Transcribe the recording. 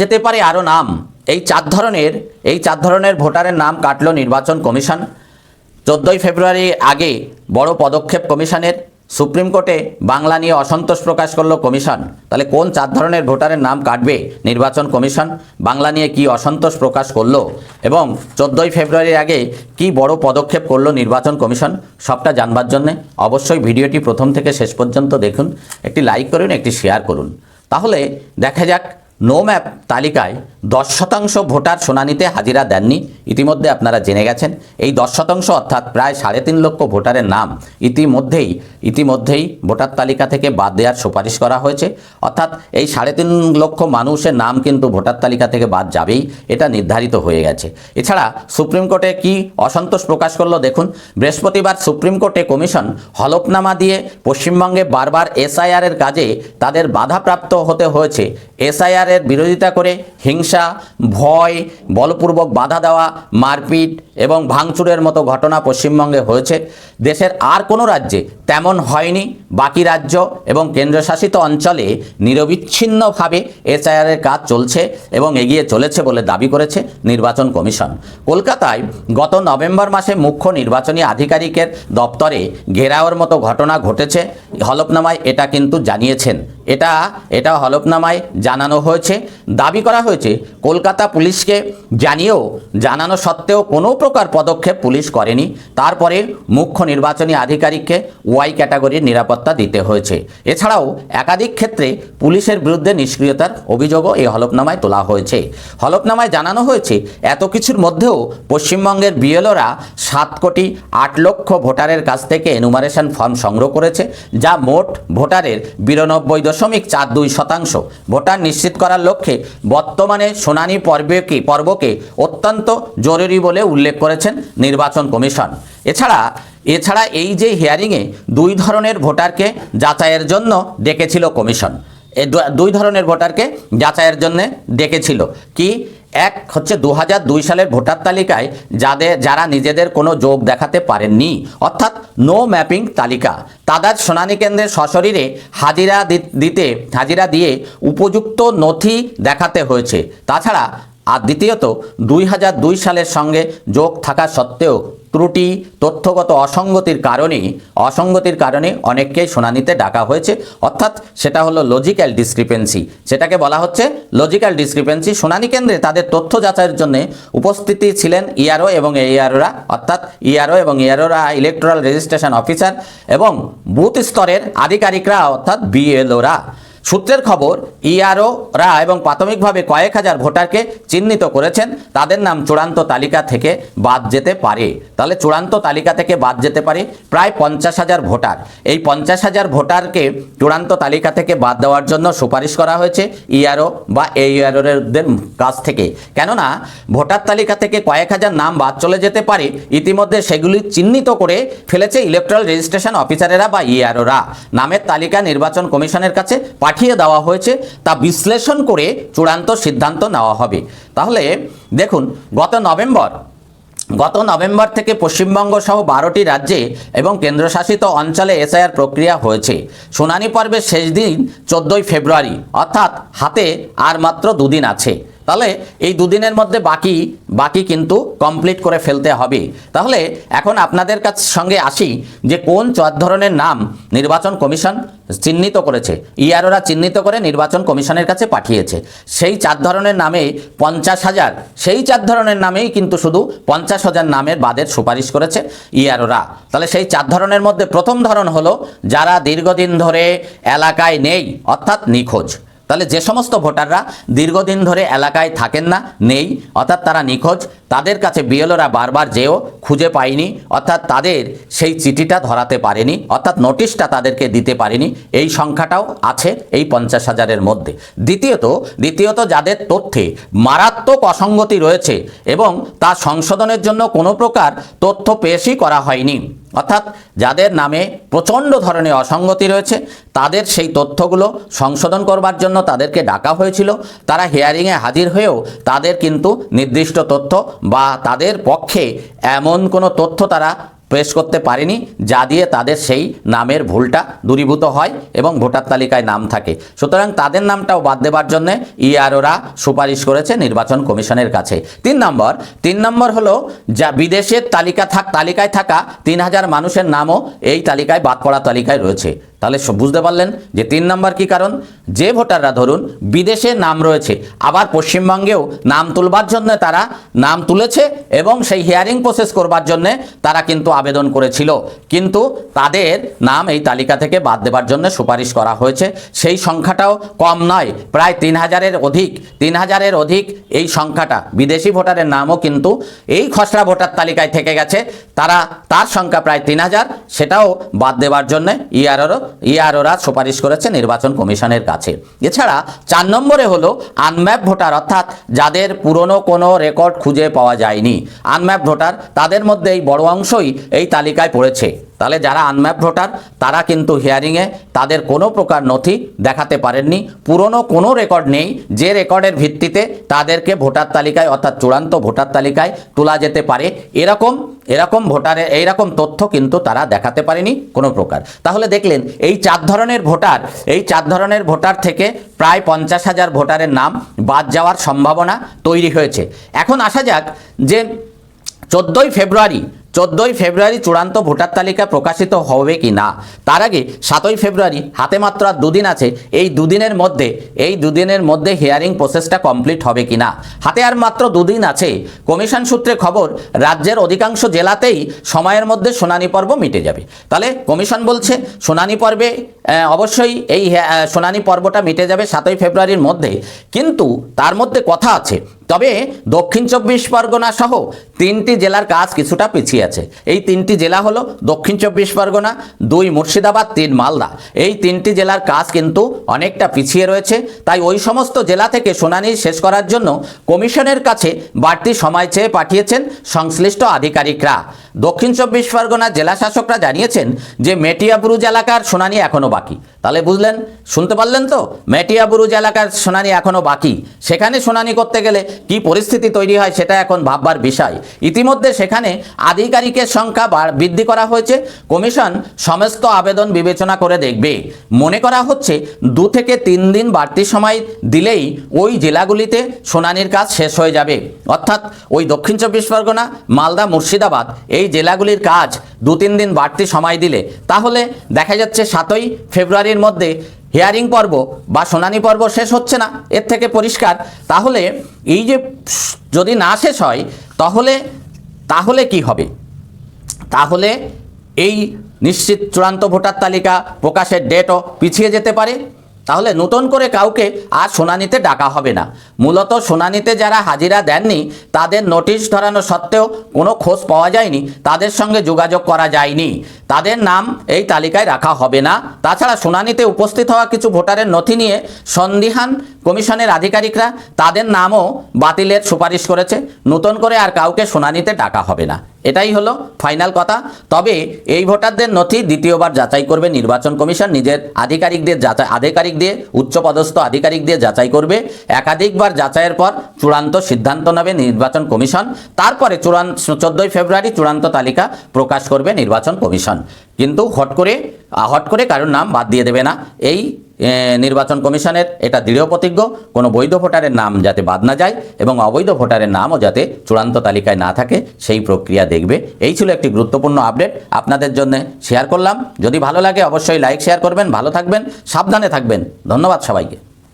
যেতে পারে আরও নাম। এই চার ধরনের, এই চার ধরনের ভোটারের নাম কাটল নির্বাচন কমিশন। চোদ্দোই ফেব্রুয়ারি আগে বড় পদক্ষেপ কমিশনের। সুপ্রিম কোর্টে বাংলা নিয়ে অসন্তোষ প্রকাশ করল কমিশন। তাহলে কোন চার ধরনের ভোটারের নাম কাটবে নির্বাচন কমিশন? বাংলা নিয়ে কি অসন্তোষ প্রকাশ করল? এবং চোদ্দোই ফেব্রুয়ারির আগে কি বড় পদক্ষেপ করল নির্বাচন কমিশন? সবটা জানবার জন্য অবশ্যই ভিডিওটি প্রথম থেকে শেষ পর্যন্ত দেখুন, একটি লাইক করুন, একটি শেয়ার করুন। তাহলে দেখা যাক নো ম্যাপ তালিকায় দশ শতাংশ ভোটার শুনানিতে হাজিরা দেননি। ইতিমধ্যে আপনারা জেনে গেছেন। এই দশ শতাংশ অর্থাৎ প্রায় সাড়ে তিন লক্ষ ভোটারের নাম ইতিমধ্যেই ইতিমধ্যেই ভোটার তালিকা থেকে বাদ দেওয়ার সুপারিশ করা হয়েছে। অর্থাৎ এই সাড়ে তিন লক্ষ মানুষের নাম কিন্তু ভোটার তালিকা থেকে বাদ যাবেই। এটা নির্ধারিত হয়ে গেছে। এছাড়া সুপ্রিম কোর্টে কি অসন্তোষ প্রকাশ করল দেখুন। বৃহস্পতিবার সুপ্রিম কোর্টে কমিশন হলফনামা দিয়ে পশ্চিমবঙ্গে বারবার এসআইআর এর কাজে তাদের বাধাপ্রাপ্ত হতে হয়েছে। এসআইআর এর বিরোধিতা করে হিংসা ভয়, বলপূর্বক বাধা দেওয়া, মারপিট এবং ভাঙচুরের মতো ঘটনা পশ্চিমবঙ্গে হয়েছে। দেশের আর কোনো রাজ্যে তেমন হয়নি। বাকি রাজ্য এবং কেন্দ্রশাসিত অঞ্চলে নিরবিচ্ছিন্নভাবে এসআইআর এর কাজ চলছে এবং এগিয়ে চলেছে বলে দাবি করেছে নির্বাচন কমিশন। কলকাতায় গত নভেম্বর মাসে মুখ্য নির্বাচনী আধিকারিকের দপ্তরে ঘেরাওয়ের মতো ঘটনা ঘটেছে। হলফনামায় এটা কিন্তু জানিয়েছেন। এটা এটা হলফনামায় জানানো হয়েছে। দাবি করা হয়েছে, কলকাতা পুলিশকে জানিয়েও, জানানো সত্ত্বেও কোনো প্রকার পদক্ষেপ পুলিশ করেনি। তারপরে মুখ্য নির্বাচনী আধিকারিককে ওয়াই ক্যাটাগরির নিরাপত্তা দিতে হয়েছে। এছাড়াও একাধিক ক্ষেত্রে পুলিশের বিরুদ্ধে নিষ্ক্রিয়তার অভিযোগও এই হলফনামায় তোলা হয়েছে। হলফনামায় জানানো হয়েছে, এত কিছুর মধ্যেও পশ্চিমবঙ্গের বিএলওরা সাত কোটি আট লক্ষ ভোটারের কাছ থেকে এনুমারেশন ফর্ম সংগ্রহ করেছে যা মোট ভোটারের বিরানব্বই দশমিক চার দুই শতাংশ। ভোটার নিশ্চিত করার লক্ষ্যে বর্তমানে শুনানি পর্বকে পর্বকে অত্যন্ত জরুরি বলে উল্লেখ করেছেন নির্বাচন কমিশন। এছাড়া এছাড়া এই যে হিয়ারিংয়ে দুই ধরনের ভোটারকে যাচাইয়ের জন্য ডেকেছিল কমিশন। দুই ধরনের ভোটারকে যাচাইয়ের জন্য ডেকেছিল। কি? এক হচ্ছে দু সালের ভোটার তালিকায় যাদের, যারা নিজেদের কোনো যোগ দেখাতে পারেননি। অর্থাৎ নো ম্যাপিং তালিকা। তাদের শুনানি কেন্দ্রের সশরীরে হাজিরা দিতে, হাজিরা দিয়ে উপযুক্ত নথি দেখাতে হয়েছে। তাছাড়া, আর দ্বিতীয়ত, দুই হাজার দুই সালের সঙ্গে যোগ থাকা সত্ত্বেও ত্রুটি, তথ্যগত অসঙ্গতির কারণে অসঙ্গতির কারণে অনেককেই শুনানিতে ডাকা হয়েছে। অর্থাৎ সেটা হলো লজিক্যাল ডিসক্রিপেন্সি সেটাকে বলা হচ্ছে লজিক্যাল ডিসক্রিপেন্সি শুনানি কেন্দ্রে তাদের তথ্য যাচাইয়ের জন্য উপস্থিতি ছিলেন ইআরও এবং এইআরওরা অর্থাৎ ইআরও এবং ইআরওরা ইলেকট্রাল রেজিস্ট্রেশন অফিসার এবং বুথ স্তরের আধিকারিকরা, অর্থাৎ বিএলওরা সূত্রের খবর ইআরওরা এবং প্রাথমিকভাবে কয়েক হাজার ভোটারকে চিহ্নিত করেছেন। তাদের নাম চূড়ান্ত তালিকা থেকে বাদ যেতে পারে। তাহলে চূড়ান্ত তালিকা থেকে বাদ যেতে পারে প্রায় পঞ্চাশ হাজার ভোটার। এই পঞ্চাশ হাজার ভোটারকে চূড়ান্ত তালিকা থেকে বাদ দেওয়ার জন্য সুপারিশ করা হয়েছে ইআরও বা এইআরওদের কাছ থেকে। কেননা, ভোটার তালিকা থেকে কয়েক হাজার নাম বাদ চলে যেতে পারে। ইতিমধ্যে সেগুলি চিহ্নিত করে ফেলেছে ইলেকট্রাল রেজিস্ট্রেশন অফিসারেরা বা ইআরওরা নামের তালিকা নির্বাচন কমিশনের কাছে পাঠিয়ে দেওয়া হয়েছে, তা বিশ্লেষণ করে চূড়ান্ত সিদ্ধান্ত নেওয়া হবে। তাহলে দেখুন, গত নভেম্বর গত নভেম্বর থেকে পশ্চিমবঙ্গ সহ বারোটি রাজ্যে এবং কেন্দ্রশাসিত অঞ্চলে এসআইআর প্রক্রিয়া হয়েছে। শুনানি পর্বের শেষ দিন চোদ্দোই ফেব্রুয়ারি, অর্থাৎ হাতে আর মাত্র দুদিন আছে। তাহলে এই দুদিনের মধ্যে বাকি বাকি কিন্তু কমপ্লিট করে ফেলতে হবে। তাহলে এখন আপনাদের কাছ সঙ্গে আসি যে কোন চার ধরনের নাম নির্বাচন কমিশন চিহ্নিত করেছে। ইআরওরা চিহ্নিত করে নির্বাচন কমিশনের কাছে পাঠিয়েছে। সেই চার ধরনের নামে পঞ্চাশ হাজার, সেই চার ধরনের নামেই কিন্তু শুধু পঞ্চাশ হাজার নামের বাদের সুপারিশ করেছে ইআরওরা তাহলে সেই চার ধরনের মধ্যে প্রথম ধরন হলো, যারা দীর্ঘদিন ধরে এলাকায় নেই, অর্থাৎ নিখোঁজ। তাহলে যে সমস্ত ভোটাররা দীর্ঘদিন ধরে এলাকায় থাকেন না নেই অর্থাৎ তারা নিখোঁজ তাদের কাছে বিএলওরা বারবার যেও খুঁজে পায়নি, অর্থাৎ তাদের সেই চিঠিটা ধরাতে পারেনি, অর্থাৎ নোটিশটা তাদেরকে দিতে পারেনি। এই সংখ্যাটাও আছে এই পঞ্চাশ হাজারের মধ্যে। দ্বিতীয়ত দ্বিতীয়ত যাদের তথ্যে মারাত্মক অসঙ্গতি রয়েছে এবং তা সংশোধনের জন্য কোনো প্রকার তথ্য পেশই করা হয়নি, অর্থাৎ যাদের নামে প্রচণ্ড ধরনের অসঙ্গতি রয়েছে, তাদের সেই তথ্যগুলো সংশোধন করবার জন্য তাদেরকে ডাকা হয়েছিল। তারা হিয়ারিংয়ে হাজির হয়েও তাদের কিন্তু নির্দিষ্ট তথ্য বা তাদের পক্ষে এমন কোনো তথ্য তারা পেশ করতে পারেনি যা দিয়ে তাদের সেই নামের ভুলটা দূরীভূত হয় এবং ভোটার তালিকায় নাম থাকে। সুতরাং তাদের নামটাও বাদ দেবার জন্য ইআরওরা সুপারিশ করেছে নির্বাচন কমিশনের কাছে। তিন নম্বর তিন নম্বর হলো যা বিদেশের তালিকা থাক তালিকায় থাকা তিন হাজার মানুষের নামও এই তালিকায় বাদ পড়া তালিকায় রয়েছে। তাহলে বুঝতে পারলেন যে তিন নম্বর কি কারণ? যে ভোটাররা ধরুন বিদেশে নাম রয়েছে, আবার পশ্চিমবঙ্গেও নাম তুলবার জন্য তারা নাম তুলেছে এবং সেই হিয়ারিং প্রসেস করবার জন্য তারা কিন্তু আবেদন করেছিল। কিন্তু তাদের নাম এই তালিকা থেকে বাদ দেবার জন্য সুপারিশ করা হয়েছে। সেই সংখ্যাটাও কম নয়, প্রায় তিন হাজারের অধিক, তিন হাজারের অধিক এই সংখ্যাটা। বিদেশি ভোটারের নামও কিন্তু এই খসড়া ভোটার তালিকায় থেকে গেছে। তারা, তার সংখ্যা প্রায় তিন হাজার, সেটাও বাদ দেওয়ার জন্য ইআরও ইআরওরা সুপারিশ করেছে নির্বাচন কমিশনের কাছে। এছাড়া চার নম্বরে হলো আনম্যাপ ভোটার, অর্থাৎ যাদের পুরনো কোনো রেকর্ড খুঁজে পাওয়া যায়নি। আনম্যাপ ভোটার তাদের মধ্যে এই বড় অংশই এই তালিকায় পড়েছে। তাহলে যারা আনম্যাপ ভোটার, তারা কিন্তু হিয়ারিংয়ে তাদের কোনো প্রকার নথি দেখাতে পারেননি। পুরনো কোনো রেকর্ড নেই, যে রেকর্ডের ভিত্তিতে তাদেরকে ভোটার তালিকায়, অর্থাৎ চূড়ান্ত ভোটার তালিকায় তোলা যেতে পারে। এরকম এরকম ভোটারের, এইরকম তথ্য কিন্তু তারা দেখাতে পারেনি কোনো প্রকার। তাহলে দেখলেন এই চার ধরনের ভোটার, এই চার ধরনের ভোটার থেকে প্রায় পঞ্চাশ হাজার ভোটারের নাম বাদ যাওয়ার সম্ভাবনা তৈরি হয়েছে। এখন আসা যাক যে চোদ্দোই ফেব্রুয়ারি চোদ্দোই ফেব্রুয়ারি চূড়ান্ত ভোটার তালিকা প্রকাশিত হবে কি না? তার আগে সাতই ফেব্রুয়ারি হাতে মাত্র আর দুদিন আছে। এই দুদিনের মধ্যে, এই দুদিনের মধ্যে হিয়ারিং প্রসেসটা কমপ্লিট হবে কি না? হাতে আর মাত্র দুদিন আছে। কমিশন সূত্রে খবর, রাজ্যের অধিকাংশ জেলাতেই সময়ের মধ্যে শুনানি পর্ব মিটে যাবে। তাহলে কমিশন বলছে, শুনানি পর্বে অবশ্যই এই শুনানি পর্বটা মিটে যাবে সাতই ফেব্রুয়ারির মধ্যে। কিন্তু তার মধ্যে কথা আছে। তবে দক্ষিণ চব্বিশ পরগনা সহ তিনটি জেলার কাজ কিছুটা পিছিয়ে আছে। এই তিনটি জেলা হলো দক্ষিণ চব্বিশ পরগনা, দুই মুর্শিদাবাদ, তিন মালদা। এই তিনটি জেলার কাজ কিন্তু অনেকটা পিছিয়ে রয়েছে। তাই ওই সমস্ত জেলা থেকে শুনানি শেষ করার জন্য কমিশনের কাছে বাড়তি সময় চেয়ে পাঠিয়েছেন সংশ্লিষ্ট আধিকারিকরা। দক্ষিণ চব্বিশ পরগনা জেলা শাসকরা জানিয়েছেন যে মেটিয়াবুরুজ এলাকার শুনানি এখনও বাকি। তাহলে বুঝলেন? শুনতে পারলেন তো? মেটিয়াবুরুজ এলাকার শুনানি এখনও বাকি। সেখানে শুনানি করতে গেলে কি পরিস্থিতি তৈরি হয় সেটা এখন ভাববার বিষয়। ইতিমধ্যে সেখানে আধিকারিকের সংখ্যা বৃদ্ধি করা হয়েছে। কমিশন সমস্ত আবেদন বিবেচনা করে দেখবে। মনে করা হচ্ছে দু থেকে তিন দিন বাড়তি সময় দিলেই ওই জেলাগুলিতে শুনানির কাজ শেষ হয়ে যাবে। অর্থাৎ ওই দক্ষিণ চব্বিশ পরগনা, মালদা, মুর্শিদাবাদ এই জেলাগুলির কাজ দু তিন দিন বাড়তি সময় দিলে, তাহলে দেখা যাচ্ছে সাতই ফেব্রুয়ারির মধ্যে হিয়ারিং পর্ব বা শুনানি পর্ব শেষ হচ্ছে না, এর থেকে পরিষ্কার। তাহলে এই যে যদি না শেষ হয়, তাহলে তাহলে কি হবে? তাহলে এই নিশ্চিত চূড়ান্ত ভোটার তালিকা প্রকাশের ডেটও পিছিয়ে যেতে পারে। তাহলে নতুন করে কাউকে আর শুনানিতে ডাকা হবে না। মূলত শুনানিতে যারা হাজিরা দেননি, তাদের নোটিশ ধরানো সত্ত্বেও কোনো খোঁজ পাওয়া যায়নি, তাদের সঙ্গে যোগাযোগ করা যায়নি। তাদের নাম এই তালিকায় রাখা হবে না। তাছাড়া শুনানিতে উপস্থিত হওয়া কিছু ভোটারের নথি নিয়ে সন্দিহান কমিশনের আধিকারিকরা তাদের নামও বাতিলের সুপারিশ করেছে। নতুন করে আর কাউকে শুনানিতে ডাকা হবে না। এটাই হলো ফাইনাল কথা। তবে এই ভোটারদের নথি দ্বিতীয়বার যাচাই করবে নির্বাচন কমিশন, নিজের আধিকারিকদের যাচাই আধিকারিক দিয়ে উচ্চপদস্থ আধিকারিক দিয়ে যাচাই করবে। একাধিকবার যাচাইয়ের পর চূড়ান্ত সিদ্ধান্ত নেবে নির্বাচন কমিশন। তারপরে চূড়ান্ত চোদ্দোই ফেব্রুয়ারি চূড়ান্ত তালিকা প্রকাশ করবে নির্বাচন কমিশন। কিন্তু হট করে হট করে কারোর নাম বাদ দিয়ে দেবে না। এই নির্বাচন কমিশনের, এটা দৃঢ় প্রতিজ্ঞ, কোনো বৈধ ভোটারের নাম যাতে বাদ না যায় এবং অবৈধ ভোটারের নামও যাতে চূড়ান্ত তালিকায় না থাকে, সেই প্রক্রিয়া দেখবে। এই ছিল একটি গুরুত্বপূর্ণ আপডেট, আপনাদের জন্য শেয়ার করলাম। যদি ভালো লাগে, অবশ্যই লাইক, শেয়ার করবেন, ভালো থাকবেন, সাবধানে থাকবেন। ধন্যবাদ সবাইকে।